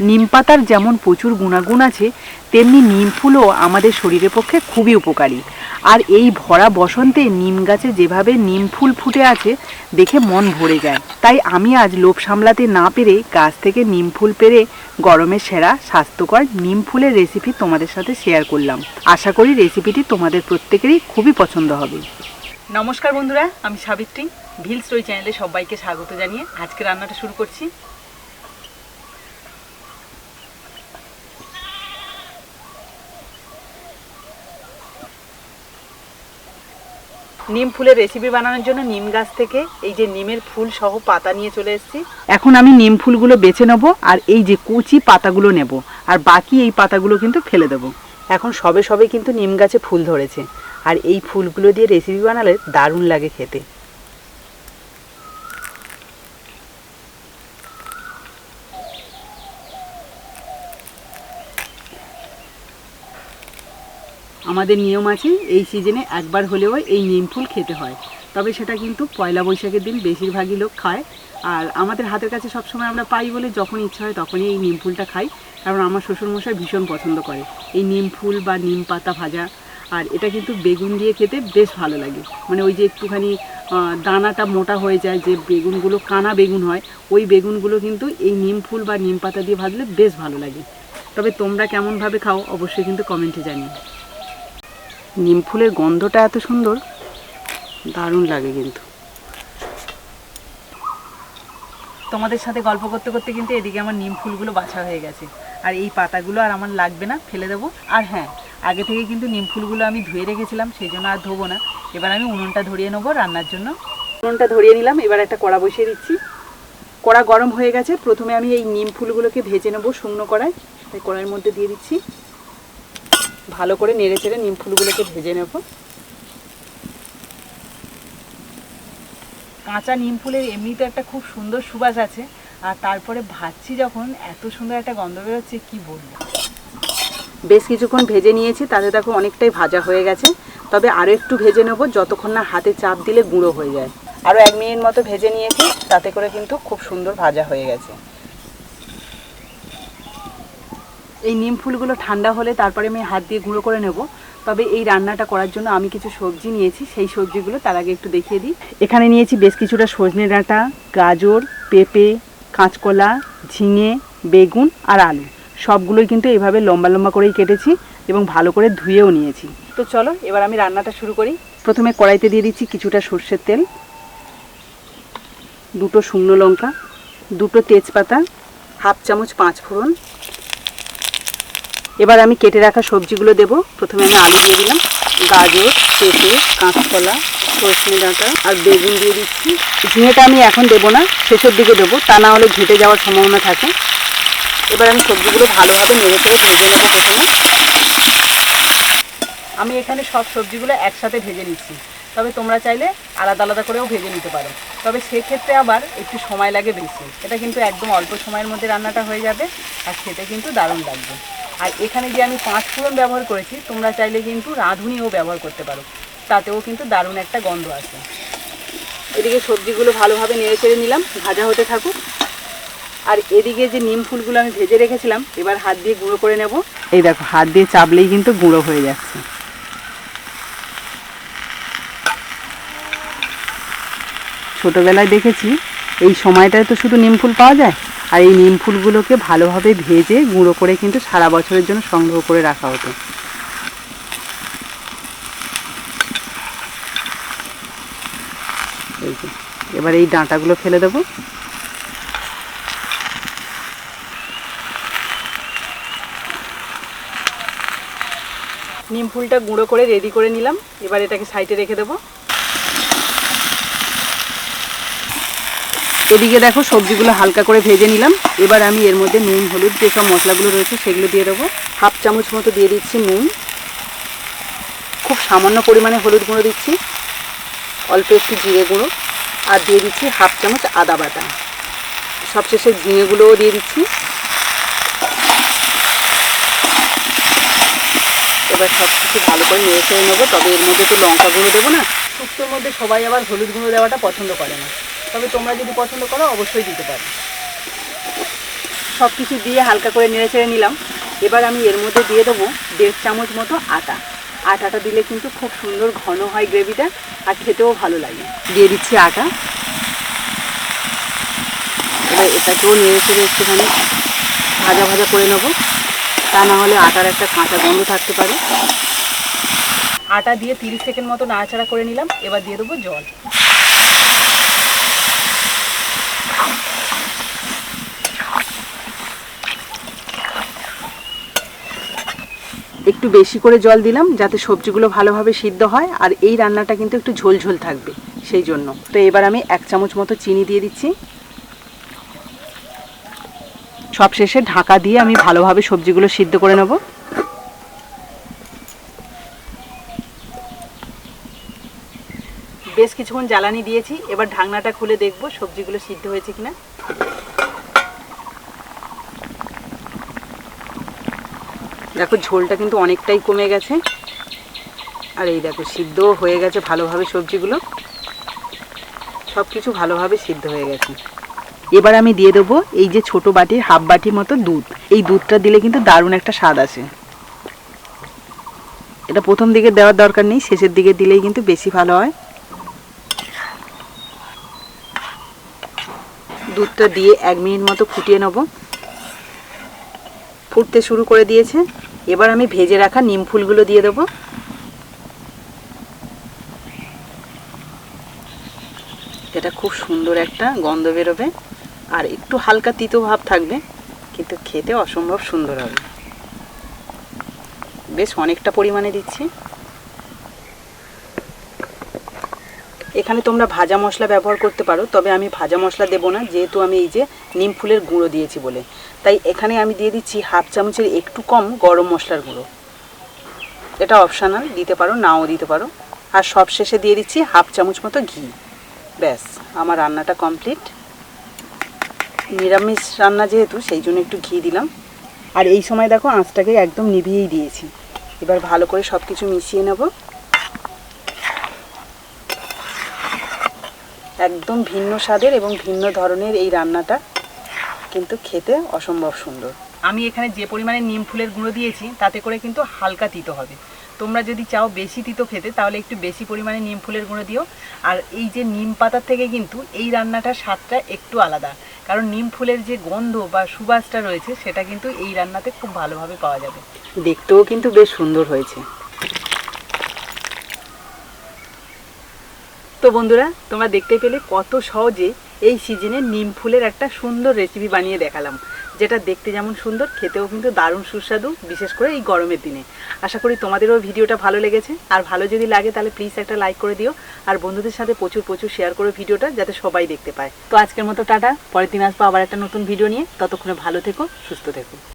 নিম পাতার যেমন প্রচুর গুণাগুণ আছে, তেমনি নিম ফুলও আমাদের শরীরের পক্ষে খুবই উপকারী। আর এই ভরা বসন্তে নিম গাছে যেভাবে নিম ফুল ফুটে আছে, দেখে মন ভরে যায়। তাই আমি আজ লোভ সামলাতে না পেরে গাছ থেকে নিম ফুল পেরে গরমের সেরা, স্বাস্থ্যকর নিম ফুলের রেসিপি তোমাদের সাথে শেয়ার করলাম। আশা করি রেসিপিটি তোমাদের প্রত্যেকেরই খুবই পছন্দ হবে। নমস্কার বন্ধুরা, আমি সাবিত্রী ভিল স্টোরি চ্যানেলে সবাইকে স্বাগত জানিয়ে আজকে রান্নাটা শুরু করছি। নিম ফুলের রেসিপি বানানোর জন্য নিম গাছ থেকে এই যে নিমের ফুল সহ পাতা নিয়ে চলে এসেছি। এখন আমি নিম ফুলগুলো বেছে নেব আর এই যে কুচি পাতাগুলো নেব আর বাকি এই পাতাগুলো কিন্তু ফেলে দেব। এখন সবে সবে কিন্তু নিম গাছে ফুল ধরেছে। আর এই ফুলগুলো দিয়ে রেসিপি বানালে দারুণ লাগে খেতে। আমাদের নিয়ম আছে, এই সিজনে একবার হলেও এই নিম ফুল খেতে হয়। তবে সেটা কিন্তু পয়লা বৈশাখের দিন বেশিরভাগই লোক খায়। আর আমাদের হাতের কাছে সবসময় আমরা পাই বলে যখন ইচ্ছা হয় তখনই এই নিম ফুলটা খাই। কারণ আমার শ্বশুরমশাই ভীষণ পছন্দ করে। এই নিম ফুল বা নিম পাতা ভাজা, আর এটা কিন্তু বেগুন দিয়ে খেতে বেশ ভালো লাগে। মানে ওই যে একটুখানি দানাটা মোটা হয়ে যায়, যে বেগুনগুলো কানা বেগুন হয়, ওই বেগুনগুলো কিন্তু এই নিম ফুল বা নিম পাতা দিয়ে ভাজলে বেশ ভালো লাগে। তবে তোমরা কেমনভাবে খাও অবশ্যই কিন্তু কমেন্টে জানিও। নিম ফুলের গন্ধটা এত সুন্দর দারুণ লাগে কিন্তু। তোমাদের সাথে গল্প করতে করতে কিন্তু এদিকে আমার নিম ফুলগুলো বাছা হয়ে গেছে। আর এই পাতাগুলো আর আমার লাগবে না ফেলে দেবো। আর হ্যাঁ আগে থেকে কিন্তু নিম ফুলগুলো আমি ধুয়ে রেখেছিলাম সেই জন্য আর ধোবো না। এবার আমি উনুনটা ধরিয়ে নেব রান্নার জন্য। উনুনটা ধরিয়ে নিলাম এবার একটা কড়া বসিয়ে দিচ্ছি। কড়া গরম হয়ে গেছে প্রথমে আমি এই নিম ফুলগুলোকে ভেজে নেব শুকনো কড়াই এই কড়াইয়ের মধ্যে দিয়ে দিচ্ছি ভালো করে নেড়ে চেড়ে নিম ফুলগুলোকে ভেজে নেব। কাঁচা নিম ফুলের এমনিতে একটা খুব সুন্দর সুবাস আছে, আর তারপরে ভাজছি যখন, এত সুন্দর একটা গন্ধ বেরোচ্ছে, কি বলব? বেশ কিছুক্ষণ ভেজে নিয়েছি, তাতে দেখো অনেকটাই ভাজা হয়ে গেছে। তবে আরও একটু ভেজে নেব, যতক্ষণ না হাতে চাপ দিলে গুঁড়ো হয়ে যায়। আরও এক মিনিট মতো ভেজে নিয়েছি, তাতে করে কিন্তু খুব সুন্দর ভাজা হয়ে গেছে। এই নিম ফুলগুলো ঠান্ডা হলে তারপরে আমি হাত দিয়ে গুঁড়ো করে নেব। তবে এই রান্নাটা করার জন্য আমি কিছু সবজি নিয়েছি, সেই সবজিগুলো তার আগে একটু দেখিয়ে দিই। এখানে নিয়েছি বেশ কিছুটা সজনে ডাঁটা, গাজর, পেঁপে, কাঁচকলা, ঝিঙে, বেগুন আর আলু। সবগুলোই কিন্তু এভাবে লম্বা লম্বা করেই কেটেছি এবং ভালো করে ধুয়েও নিয়েছি। তো চলো, এবার আমি রান্নাটা শুরু করি। প্রথমে কড়াইতে দিয়ে দিচ্ছি কিছুটা সর্ষের তেল, দুটো শুকনো লঙ্কা, দুটো তেজপাতা, হাফ চামচ পাঁচ ফোড়ন এবার আমি কেটে রাখা সবজিগুলো দেব। প্রথমে আমি আলু দিয়ে দিলাম, গাজর, পেঁপে, কাঁচকলা সজনে ডাঁটা আর বেগুন দিয়ে দিচ্ছি। ঝিঙেটা আমি এখন দেবো না, শেষের দিকে দেবো, তা না হলে ঘেটে যাওয়ার সম্ভাবনা থাকে। এবার আমি সবজিগুলো ভালোভাবে নেড়ে চেড়ে ভেজে নেব প্রথমে। আমি এখানে সব সবজিগুলো একসাথে ভেজে নিচ্ছি। তবে তোমরা চাইলে আলাদা আলাদা করেও ভেজে নিতে পারো। তবে সেক্ষেত্রে আবার একটু সময় লাগে বেশি। এটা কিন্তু একদম অল্প সময়ের মধ্যে রান্নাটা হয়ে যাবে, আর খেতে কিন্তু দারুণ লাগবে। আর এখানে যে আমি পাঁচ ফোড়ন ব্যবহার করেছি, তোমরা চাইলে কিন্তু রাঁধুনিও ব্যবহার করতে পারো। তাতেও কিন্তু দারুণ একটা গন্ধ আছে এদিকে সবজিগুলো ভালোভাবে নেড়ে চেড়ে নিলাম, ভাজা হতে থাকুক। আর এদিকে যে নিম ফুলগুলো আমি ভেজে রেখেছিলাম, এবার হাত দিয়ে গুঁড়ো করে নেব। এই দেখো, হাত দিয়ে চাপলেই কিন্তু গুঁড়ো হয়ে যাচ্ছে। ছোটবেলায় দেখেছি, এই সময়টায় তো শুধু নিম ফুল পাওয়া যায় আর এই নিম ফুলগুলোকে ভালোভাবে ভেজে গুঁড়ো করে কিন্তু সারা বছরের জন্য সংগ্রহ করে রাখা হতো। এবার এই ডাঁটাগুলো ফেলে দেবো। নিম ফুলটা গুঁড়ো করে রেডি করে নিলাম। এবার এটাকে সাইডে রেখে দেবো। এদিকে দেখো সবজিগুলো হালকা করে ভেজে নিলাম। এবার আমি এর মধ্যে নুন, হলুদ যেসব মশলাগুলো রয়েছে সেগুলো দিয়ে দেবো। হাফ চামচ মতো দিয়ে দিচ্ছি নুন। খুব সামান্য পরিমাণে হলুদ গুঁড়ো দিচ্ছি। অল্প একটু জিরে গুঁড়ো। আর দিয়ে দিচ্ছি হাফ চামচ আদা বাটা। সবশেষে ঝিঙেগুলোও দিয়ে দিচ্ছি। এবার সব কিছু ভালো করে নেড়ে চেড়ে নেব। তবে এর মধ্যে তো লঙ্কা গুঁড়ো দেবো না? শুক্তোর মধ্যে সবাই আবার হলুদ গুঁড়ো দেওয়াটা পছন্দ করে না। তবে তোমরা যদি পছন্দ করো, অবশ্যই দিতে পারো। সব কিছু দিয়ে হালকা করে নেড়ে চেড়ে নিলাম। এবার আমি এর মধ্যে দিয়ে দেবো দেড় চামচ মতো আটা। আটাটা দিলে কিন্তু খুব সুন্দর ঘন হয় গ্রেভিটা, আর খেতেও ভালো লাগে। দিয়ে দিচ্ছি আটা। এবার এটাকেও নেড়ে চেড়ে একটুখানি ভাজা ভাজা করে নেব। তা না হলে আটার একটা কাঁচা গন্ধ থাকতে পারে। আটা দিয়ে তিরিশ সেকেন্ড মতো নাড়াচাড়া করে নিলাম। এবার দিয়ে দেবো জল। একটু বেশি করে জল দিলাম যাতে সবজিগুলো ভালোভাবে সিদ্ধ হয়, আর এই রান্নাটা কিন্তু একটু ঝোল ঝোল থাকবে সেই জন্য। তো এবার আমি এক চামচ মতো চিনি দিয়ে দিচ্ছি। সব শেষে ঢাকা দিয়ে আমি ভালোভাবে সবজিগুলো সিদ্ধ করে নেব। বেশ কিছুক্ষণ জ্বালানি দিয়েছি, এবার ঢাকনাটা খুলে দেখব সবজিগুলো সিদ্ধ হয়েছে কিনা। দেখো, ঝোলটা কিন্তু অনেকটাই কমে গেছে। আর এই দেখো, সিদ্ধও হয়ে গেছে ভালোভাবে সবজিগুলো। সব কিছু ভালোভাবে সিদ্ধ হয়ে গেছে। এবার আমি দিয়ে দেবো এই যে ছোট বাটির, হাফ বাটির মতো দুধ। এই দুধটা দিলে কিন্তু দারুণ একটা স্বাদ আসে। এটা প্রথম দিকে দেওয়ার দরকার নেই, শেষের দিকে দিলেই কিন্তু বেশি ভালো হয়। দুধটা দিয়ে এক মিনিট মতো ফুটিয়ে নেব। ফুটতে শুরু করে দিয়েছে। এবার আমি ভেজে রাখা নিম ফুলগুলো দিয়ে দেবো। এটা খুব সুন্দর একটা গন্ধ বেরোবে। আর একটু হালকা তিতো ভাব থাকবে, কিন্তু খেতে অসম্ভব সুন্দর হবে। বেশ অনেকটা পরিমাণে দিচ্ছি। এখানে তোমরা ভাজা মশলা ব্যবহার করতে পারো, তবে আমি ভাজা মশলা দেবো না, যেহেতু আমি এই যে নিম ফুলের গুঁড়ো দিয়েছি বলে। তাই এখানে আমি দিয়ে দিচ্ছি হাফ চামচের একটু কম গরম মশলার গুঁড়ো। এটা অপশানাল, দিতে পারো, নাও দিতে পারো। আর সব শেষে দিয়ে দিচ্ছি হাফ চামচ মতো ঘি। ব্যাস, আমার রান্নাটা কমপ্লিট। নিরামিষ রান্না যেহেতু, সেই জন্য একটু ঘি দিলাম। আর এই সময় দেখো, আঁচটাকে একদম নিভিয়েই দিয়েছি। এবার ভালো করে সব কিছু মিশিয়ে নেব। একদম ভিন্ন স্বাদের এবং ভিন্ন ধরনের এই রান্নাটা কিন্তু খেতে অসম্ভব সুন্দর। আমি এখানে যে পরিমাণে নিম ফুলের গুঁড়ো দিয়েছি তাতে করে কিন্তু হালকা তিতো হবে। তোমরা যদি চাও বেশি তিতো খেতে তাহলে একটু বেশি পরিমাণে নিম ফুলের গুঁড়ো দিও। আর এই যে নিম পাতার থেকে কিন্তু এই রান্নাটার স্বাদটা একটু আলাদা। কারণ নিম ফুলের যে গন্ধ বা সুবাসটা রয়েছে সেটা কিন্তু এই রান্নাতে খুব ভালোভাবে পাওয়া যাবে। দেখতেও কিন্তু বেশ সুন্দর হয়েছে। তো বন্ধুরা, তোমরা দেখতে পেলে কত সহজে এই সিজনে নিম ফুলের একটা সুন্দর রেসিপি বানিয়ে দেখালাম, যেটা দেখতে যেমন সুন্দর, খেতেও কিন্তু দারুণ সুস্বাদু, বিশেষ করে এই গরমের দিনে। আশা করি তোমাদেরও ভিডিওটা ভালো লেগেছে। আর ভালো যদি লাগে তাহলে প্লিজ একটা লাইক করে দিও। আর বন্ধুদের সাথে প্রচুর প্রচুর শেয়ার করো ভিডিওটা, যাতে সবাই দেখতে পায়। তো আজকের মতো টাটা, পরের দিন আসব আবার একটা নতুন ভিডিও নিয়ে। ততক্ষণে ভালো থেকো, সুস্থ থেকো।